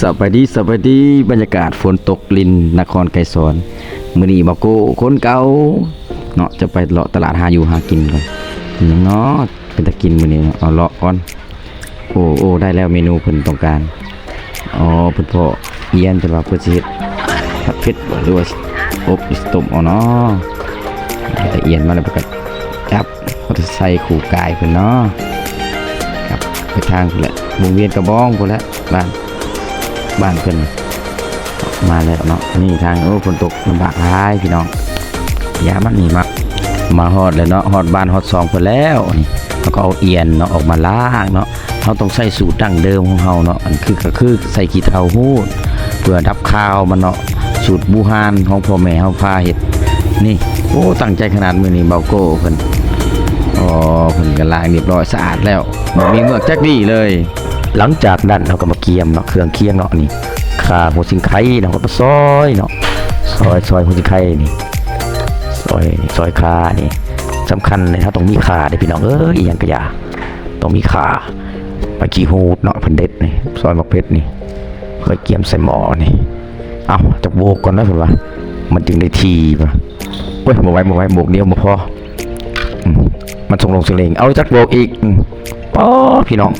สบายดีสบายดีบรรยากาศฝนตกลินนครไกรสอนมือนี้บ่โกคนเก่าเนาะจะไปเลาะตลาดหาอยู่หากินก่อนยังเนาะเป็นตะกินมือนี้เอาเลาะก่อนโอ้โอ้ได้แล้วเมนูเพิ่นต้องการอ๋อเพิ่นพ่อเอียนจะว่าเพิ่นสิเฮ็ดผัดเผ็ดบ่หรือว่าอบหรือต้มเอาเนาะเอียนมาแล้วก็จับก็จะใส่ขู่กายเพิ่นเนาะครับไปทางพุ่นแหละวงเวียนกระบองพุ่นแหละบ้าน บ้านเพิ่นมาแล้วเนาะนี่ทางโอ้ฝนตกลำบากหลายพี่น้องยามันนี่มามาฮอดแล้วเนาะฮอดบ้านฮอดซองเพิ่นแล้วนี่เขาก็เอาเอียนเนาะออกมาล้างเนาะเขาต้องใส่สูตรดั้งเดิมของเฮาเนาะอันคือก็คือใส่ขี้เถ้าหู้ดเพื่อดับข้าวมันเนาะสูตรบูฮานของพ่อแม่เฮาพาเฮ็ดนี่โอ้ตั้งใจขนาดมือนี้เบาโก้เพิ่นอ๋อเพิ่นก็ล้างเรียบร้อยสะอาดแล้วมีเมือกจักดีเลย หลังจากนั้นเราก็มาเกียมเนาะเครื่องเคียงเนาะนี่ข่าหัวสิงไข่เนาะก็มาซอยเนาะซอยซอยหัวสิงไข่นี่ซอยซอยข่านี่สำคัญเลยถ้าต้องมีขาเด้พี่น้องเอ้ยอหยังก็อย่าต้องมีขาไปขี้หูดเนาะเพิ่นเด็ดนี่ซอยมะเพ็ดนี่เคยเกียมใส่หม้อนี่เอ้าจะโบกก่อนนะเพิ่นว่า มันจึงได้ทีป่ะเว้ยบ่ไว้บ่ไว้โบกเดียวบ่พอมันส่งลงเสลงเอาจักโบกอีกอืมป้อพี่น้อง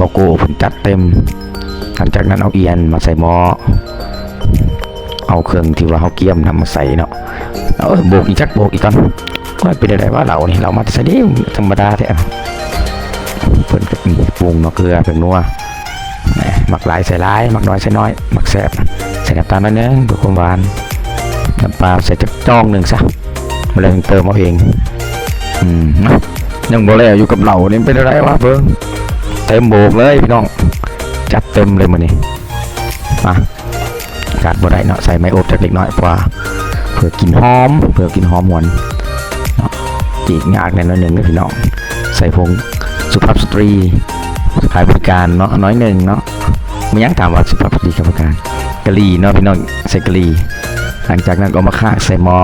บอกโก้ผมจัดเต็ม หลังจากนั้นเอาเอียนมาใส่หม้อเอาเครื่องที่ว่าเขาเกี่ยมนำมาใส่เนาะเออโบกอีกจักโบกอีกก่อนว่าเป็นอะไรว่าเราเนี่ยเรามาใส่เดียวธรรมดาแท้เพิ่นก็ปรุงเนาะเกลือเป็นนัวหมักหลายใส่หลายหมักน้อยใส่น้อยหมักแซ่บใส่น้ำตาลน้อยนึงเพื่อความหวานน้ำปลาใส่จักจ้องหนึ่งซะมาเลยเติมเอาเองอืมนะยังบ่แล้วอยู่กับเรานี่เป็นอะไรวะเพิ่ง ต็มโบกเลยพี่น้อง จัดเต็มเลยมือนี้มาขาดบ่ได้เนาะใส่ไม้อบจากเล็กน้อยกว่าเพื่อกินหอมเพื่อกินหอมหวานจีกงากในน้อยหนึ่งนะพี่น้องใส่ผงสุภาพสตรีขายบริการเนาะน้อยหนึ่งเนาะไม่ยั้งถามว่าสุภาพสตรีขายบริการกะหรี่เนาะพี่น้องใส่กะหรี่หลังจากนั้นก็มาข้าใส่หม้อ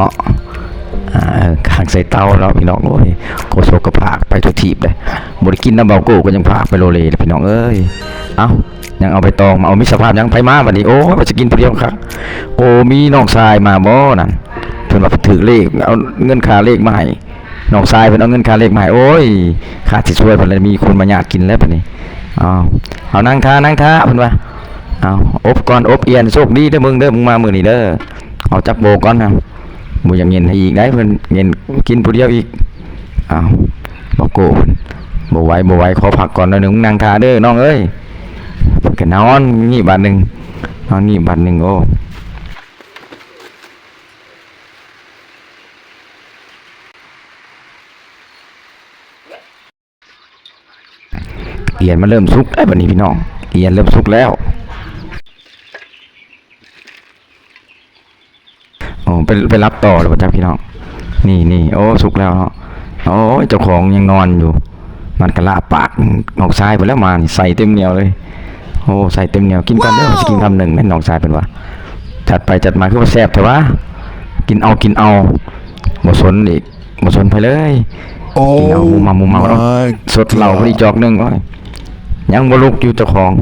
อ่าข้างใส่เตาเราพี่น้องโอ้ยโคโซก็พากไปทุกทีบเลยบริกินน้ำเบาโก้ก็ยังพากไปโรเลยพี่น้องเอ้ยเอ้ายังเอาไปตองมาเอามิสภาพยังไปมาวันนี้โอ้ยจะกินผู้เดียวครับโอ้มีน้องชายมาบ่นั่นเพิ่อนมาถือเลขเอาเงินค่าเลขมาให้น้องชายเพิ่อนเอาเงินค่าเลขมาให้โอ้ยค่าสิช่วยเพิ่อนมีคนมาญาติกินแล้วบัดนี้เอาเอานั่งท่านั่งท่าเพิ่อนว่าเอาอบก่อนอบเอียนโชคดีเด้อมึงเด้อมึงมามือนี้เด้อเอาจักโบกก่อนนะ บ่อยังเงินให้อีกได้เพิ่นเงินกินผู้เดียวอีกอ้าวบ่โกเพิ่นบ่ไหวบ่ไหวขอพักก่อนหน่อยหนึงนั่งทาเด้อน้องเอ้ยเพิ่นก็นอนงี้บาดหนึ่งนอนงี้บาดหนึ่งโอ้เอียนมันเริ่มสุกได้บัดนี้พี่น้องเอียนเริ่มสุกแล้ว โอ้ไปไปรับต่อเลยจ้าพี่น้อง นี่นี่โอ้สุกแล้วเนาะโอ้ยเจ้าของยังนอนอยู่ มันกระลาปากหนองทรายไปแล้วมานี่ใส่เต็มเหนียวเลยโอ้ใส่เต็มเหนียวกินกันเด้อจะกินคำหนึ่งแม่นหนองทรายเป็นว่าจัดไปจัดมาคือว่าแซ่บแต่ว่ากินเอากินเอาบ่สนอีกบ่สนไปเลยกินเอามุมมามุมมาแล้วสดเหล่าพอดีจอกหนึงโอ้ยยังบ่ลุกอยู่เจ้าของ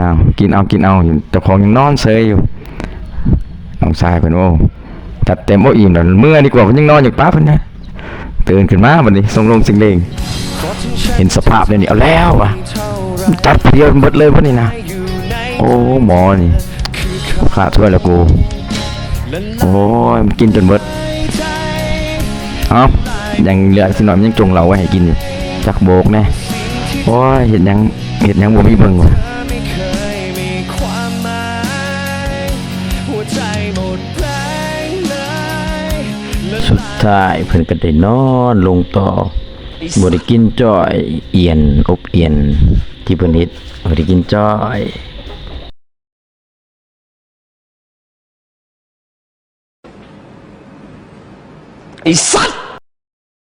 อ้าวกินเอากินเอาอยู่เจ้าของยังนอนเซยอยู่น้ องชายเพิ่นโอ้จัดเต็มโอ้อิ่มแล้วเมื่อดีกว่าเพิ่นยังนอนอยู่ป้าเพิ่นนะตื่นขึ้นมาบัดนี้ส่งลงสิงเลงเห็นสภาพเลยนี่เอาแล้วว่ะจัดเดียวหมดเลยพวกนี้นะโอ้หมอนี่ขาดถ้วยแล้วกูโอ้ยมันกินจนหมดเอ้ายังเหลือสิหน่อยมันยังจงเราไว้ให้กินอยู่จักโบกแน่โอ้ยเห็นยังเห็นยังบ่มีเบิ่งว่ะ ท้ายเพิ่นก็ได้นอนลงต่อบ่ได้กินจ้อยเอียนอบเอียน ที่เพิ่นเฮ็ดบ่ได้กินจ้อยไอ้สัตว์